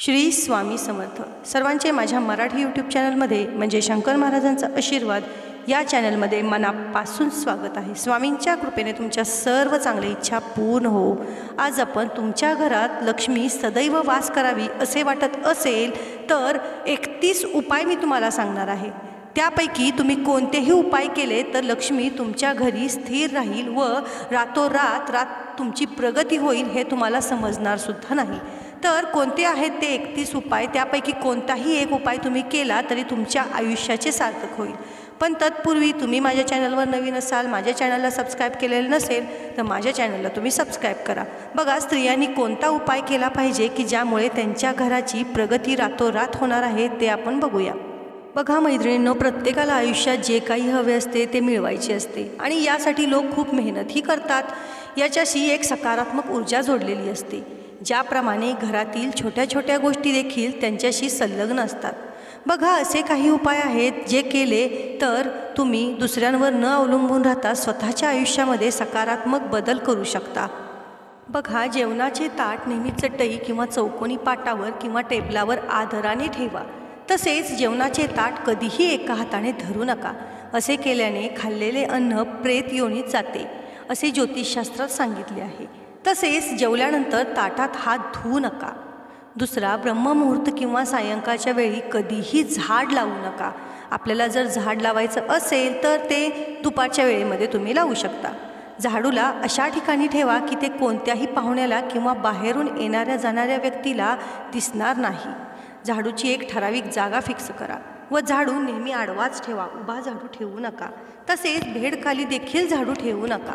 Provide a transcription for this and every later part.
श्री स्वामी समर्थ. सर्वांचे माझ्या मराठी यूट्यूब चॅनलमध्ये म्हणजे शंकर महाराजांचा आशीर्वाद या चॅनलमध्ये मनापासून स्वागत आहे. स्वामींच्या कृपेने तुमच्या सर्व चांगल्या इच्छा पूर्ण हो. आज आपण तुमच्या घरात लक्ष्मी सदैव वास करावी असे वाटत असेल तर एकतीस उपाय मी तुम्हाला सांगणार आहे. त्यापैकी तुम्ही कोणतेही उपाय केले तर लक्ष्मी तुमच्या घरी स्थिर राहील व रातोरात रात तुमची प्रगती होईल हे तुम्हाला समजणार सुद्धा नाही. तर कोणते आहेत ते एकतीस उपाय? त्यापैकी कोणताही एक उपाय तुम्ही केला तरी तुमच्या आयुष्याचे सार्थक होईल. पण तत्पूर्वी तुम्ही माझ्या चॅनलवर नवीन असाल माझ्या चॅनलला सबस्क्राईब केलेलं नसेल तर माझ्या चॅनलला तुम्ही सबस्क्राईब करा. बघा स्त्रियांनी कोणता उपाय केला पाहिजे की ज्यामुळे त्यांच्या घराची प्रगती रातोरात होणार आहे ते आपण बघूया. बघा मैत्रिणींनो प्रत्येकाला आयुष्यात जे काही हवे असते ते मिळवायचे असते आणि यासाठी लोक खूप मेहनतही करतात. याच्याशी एक सकारात्मक ऊर्जा जोडलेली असते. ज्याप्रमाणे घरातील छोट्या छोट्या गोष्टी देखील त्यांच्याशी संलग्न असतात. बघा असे काही उपाय आहेत जे केले तर तुम्ही दुसऱ्यांवर न अवलंबून राहता स्वतःच्या आयुष्यामध्ये सकारात्मक बदल करू शकता. बघा जेवणाचे ताट नेहमी चटई किंवा चौकोनी पाटावर किंवा टेबलावर आदराने ठेवा. तसेच जेवणाचे ताट कधीही एका हाताने धरू नका. असे केल्याने खाल्लेले अन्न प्रेत योनीत जाते. असे ज्योतिषशास्त्रात सांगितले आहे. तसेच जेवल्यानंतर ताटात हात धुवू नका. दुसरा ब्रह्ममुहूर्त किंवा सायंकाळच्या वेळी कधीही झाड लावू नका. आपल्याला जर झाड लावायचं असेल तर ते दुपारच्या वेळेमध्ये तुम्ही लावू शकता. झाडूला अशा ठिकाणी ठेवा की ते कोणत्याही पाहुण्याला किंवा बाहेरून येणाऱ्या जाणाऱ्या व्यक्तीला दिसणार नाही. झाडूची एक ठराविक जागा फिक्स करा व झाडू नेहमी आडवाच ठेवा उभा झाडू ठेवू नका. तसेच भेडखाली देखील झाडू ठेवू नका.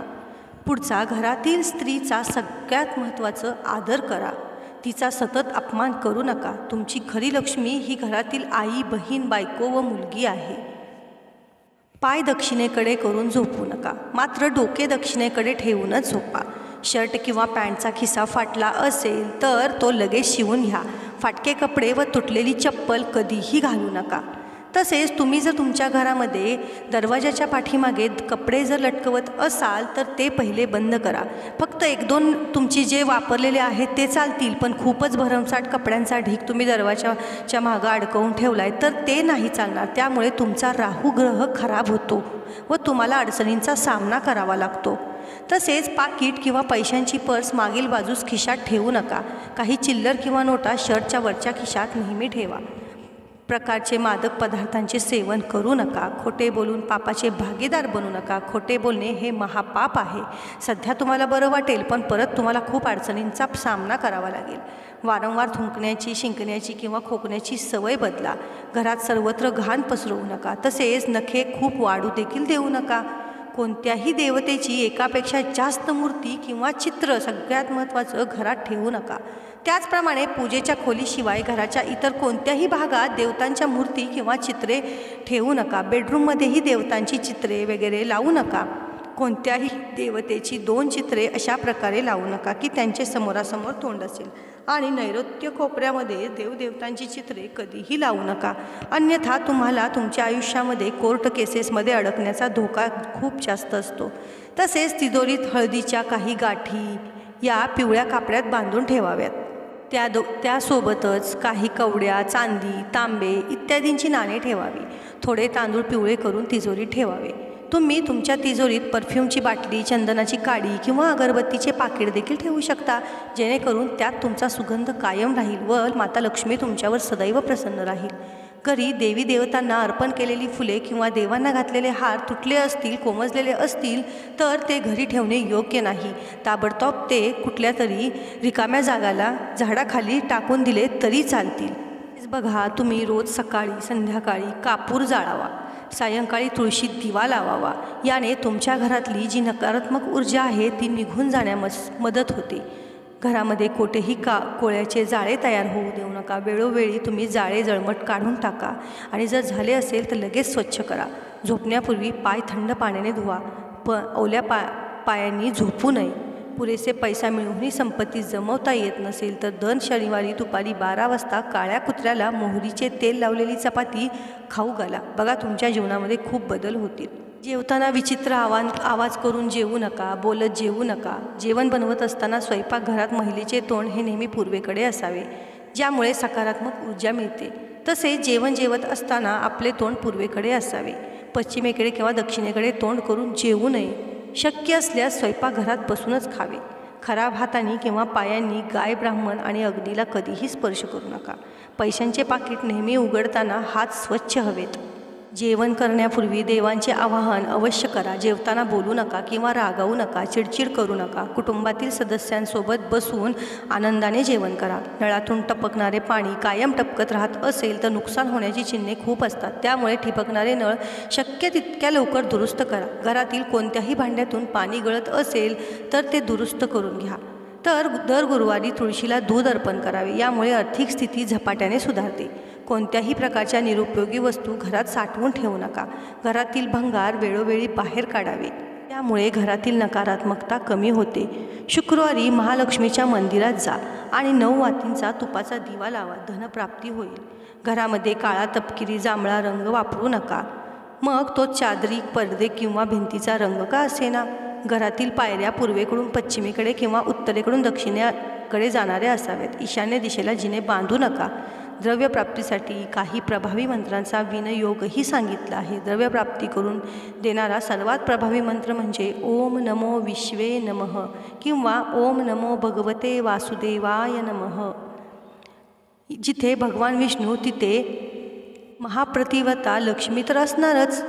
पुढचा घरातील स्त्रीचा सगळ्यात महत्त्वाचं आदर करा. तिचा सतत अपमान करू नका. तुमची खरी लक्ष्मी ही घरातील आई बहीण बायको व मुलगी आहे. पाय दक्षिणेकडे करून झोपू नका. मात्र डोके दक्षिणेकडे ठेवूनच झोपा. शर्ट किंवा पॅन्टचा खिसा फाटला असेल तर तो लगेच शिवून घ्या. फाटके कपडे व तुटलेली चप्पल कधीही घालू नका. तसेच तुम्ही जर तुमच्या घरामध्ये दरवाजाच्या पाठीमागे कपडे जर लटकवत असाल तर ते पहिले बंद करा. फक्त एक दोन तुमची जे वापरलेले आहेत ते चालतील पण खूपच भरमसाठ कपड्यांचा ढीक तुम्ही दरवाजाच्या मागं अडकवून ठेवला आहे तर ते नाही चालणार. त्यामुळे तुमचा राहू ग्रह खराब होतो व तुम्हाला अडचणींचा सामना करावा लागतो. तसेच पाकिट किंवा पैशांची पर्स मागील बाजूस खिशात ठेवू नका. काही चिल्लर किंवा नोटा शर्टच्या वरच्या खिशात नेहमी ठेवा. प्रकारचे मादक पदार्थांचे सेवन करू नका. खोटे बोलून पापाचे भागीदार बनू नका. खोटे बोलणे हे महापाप आहे. सध्या तुम्हाला बरं वाटेल पण परत तुम्हाला खूप अडचणींचा सामना करावा लागेल. वारंवार थुंकण्याची शिंकण्याची किंवा खोकण्याची सवय बदला. घरात सर्वत्र घाण पसरवू नका. तसेच नखे खूप वाढू देखील देऊ नका. कोणत्याही देवतेची एकापेक्षा जास्त मूर्ती किंवा चित्र सगळ्यात महत्त्वाचं घरात ठेवू नका. त्याचप्रमाणे पूजेच्या खोलीशिवाय घराच्या इतर कोणत्याही भागात देवतांच्या मूर्ती किंवा चित्रे ठेवू नका. बेडरूममध्येही देवतांची चित्रे वगैरे लावू नका. कोणत्याही देवतेची दोन चित्रे अशा प्रकारे लावू नका की त्यांचे समोरासमोर तोंड असेल. आणि नैऋत्य कोपऱ्यामध्ये देवदेवतांची चित्रे कधीही लावू नका. अन्यथा तुम्हाला तुमच्या आयुष्यामध्ये कोर्ट केसेसमध्ये अडकण्याचा धोका खूप जास्त असतो. तसेच तिजोरीत हळदीच्या काही गाठी या पिवळ्या कापड्यात बांधून ठेवाव्यात. त्या दो त्यासोबतच काही कवड्या चांदी तांबे इत्यादींची नाणे ठेवावी. थोडे तांदूळ पिवळे करून तिजोरीत ठेवावे. तुम्ही तुमच्या तिजोरीत परफ्यूमची बाटली चंदनाची काडी किंवा अगरबत्तीचे पाकिट देखील ठेवू शकता जेणेकरून त्यात तुमचा सुगंध कायम राहील व माता लक्ष्मी तुमच्यावर सदैव प्रसन्न राहील. घरी देवी देवतांना अर्पण केलेली फुले किंवा देवांना घातलेले हार तुटले असतील कोमजलेले असतील तर ते घरी ठेवणे योग्य नाही. ताबडतोब ते कुठल्या तरी रिकाम्या जागाला झाडाखाली टाकून दिले तरी चालतील. बघा तुम्ही रोज सकाळी संध्याकाळी कापूर जाळावा. सायंकाळी तुळशीत दिवा लावावा. याने तुमच्या घरातली जी नकारात्मक ऊर्जा आहे ती निघून जाण्यास मदत होते. घरामध्ये कोठेही का कोळ्याचे जाळे तयार होऊ देऊ नका. वेळोवेळी तुम्ही जाळे जळमट काढून टाका आणि जर झाले असेल तर लगेच स्वच्छ करा. झोपण्यापूर्वी पाय थंड पाण्याने धुवा. प ओल्या पा पायांनी झोपू नये. पुरेसे पैसा मिळूनही संपत्ती जमवता येत नसेल तर दर शनिवारी दुपारी बारा वाजता काळ्या कुत्र्याला मोहरीचे तेल लावलेली चपाती खाऊ घाला. बघा तुमच्या जीवनामध्ये खूप बदल होतील. जेवताना विचित्र आवाज आवाज करून जेवू नका बोलत जेवू नका. जेवण बनवत असताना स्वयंपाकघरात महिलेचे तोंड हे नेहमी पूर्वेकडे असावे ज्यामुळे सकारात्मक ऊर्जा मिळते. तसे जेवण जेवत असताना आपले तोंड पूर्वेकडे असावे. पश्चिमेकडे किंवा दक्षिणेकडे तोंड करून जेवू नये. शक्य असल्यास स्वयंपाकघरात बसूनच खावे. खराब हातांनी किंवा पायांनी गाय ब्राह्मण आणि अग्नीला कधीही स्पर्श करू नका. पैशांचे पाकिट नेहमी उघडताना हात स्वच्छ हवेत. जेवण करण्यापूर्वी देवांचे आवाहन अवश्य करा. जेवताना बोलू नका किंवा रागावू नका चिडचिड करू नका. कुटुंबातील सदस्यांसोबत बसून आनंदाने जेवण करा. नळातून टपकणारे पाणी कायम टपकत राहत असेल तर नुकसान होण्याची चिन्हे खूप असतात. त्यामुळे ठिपकणारे नळ शक्य तितक्या लवकर दुरुस्त करा. घरातील कोणत्याही भांड्यातून पाणी गळत असेल तर ते दुरुस्त करून घ्या. तर दर गुरुवारी तुळशीला दूध अर्पण करावे. यामुळे आर्थिक स्थिती झपाट्याने सुधारते. कोणत्याही प्रकारच्या निरुपयोगी वस्तू घरात साठवून ठेवू नका. घरातील भंगार वेळोवेळी बाहेर काढावे. त्यामुळे घरातील नकारात्मकता कमी होते. शुक्रवारी महालक्ष्मीच्या मंदिरात जा आणि नऊ वातींचा तुपाचा दिवा लावा. धनप्राप्ती होईल. घरामध्ये काळा तपकिरी जांभळा रंग वापरू नका. मग तो चादरी पडदे किंवा भिंतीचा रंग का असेना? घरातील पायऱ्या पूर्वेकडून पश्चिमेकडे किंवा उत्तरेकडून दक्षिणेकडे जाणाऱ्या असाव्यात. ईशान्य दिशेला जिने बांधू नका. द्रव्यप्राप्तीसाठी काही प्रभावी मंत्रांचा विनयोगही सांगितला आहे. द्रव्यप्राप्ती करून देणारा सर्वात प्रभावी मंत्र म्हणजे ओम नमो विश्वे नमः किंवा ओम नमो भगवते वासुदेवाय नमः. जिथे भगवान विष्णू तिथे महाप्रतिवता लक्ष्मी तर असणारच.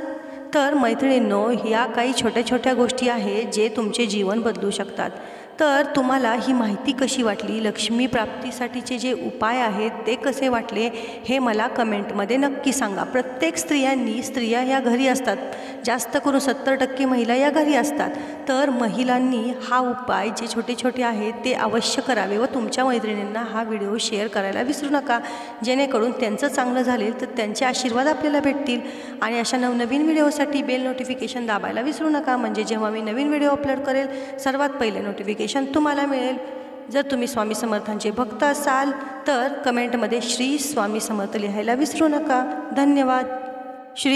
तर मैत्रिणींनो ह्या काही छोट्या छोट्या गोष्टी आहेत जे तुमचे जीवन बदलू शकतात. तर तुम्हाला ही माहिती कशी वाटली? लक्ष्मी प्राप्तीसाठीचे जे उपाय आहेत ते कसे वाटले? हे मला कमेंटमध्ये नक्की सांगा. प्रत्येक स्त्रियांनी स्त्रिया या घरी असतात. जास्त करून सत्तर टक्के महिला या घरी असतात. तर महिलांनी हा उपाय जे छोटे छोटे आहेत ते अवश्य करावे व तुमच्या मैत्रिणींना हा व्हिडिओ शेअर करायला विसरू नका. जेणेकरून त्यांचं चांगलं झालेल तर त्यांचे आशीर्वाद आपल्याला भेटतील. आणि अशा नवनवीन व्हिडिओसाठी बेल नोटिफिकेशन दाबायला विसरू नका. म्हणजे जेव्हा मी नवीन व्हिडिओ अपलोड करेल सर्वात पहिले नोटिफिकेशन नोटिफिकेशन तुम्हाला मिळेल. जर तुम्ही स्वामी समर्थांचे भक्त असाल तर कमेंटमध्ये श्री स्वामी समर्थ लिहायला विसरू नका. धन्यवाद. श्री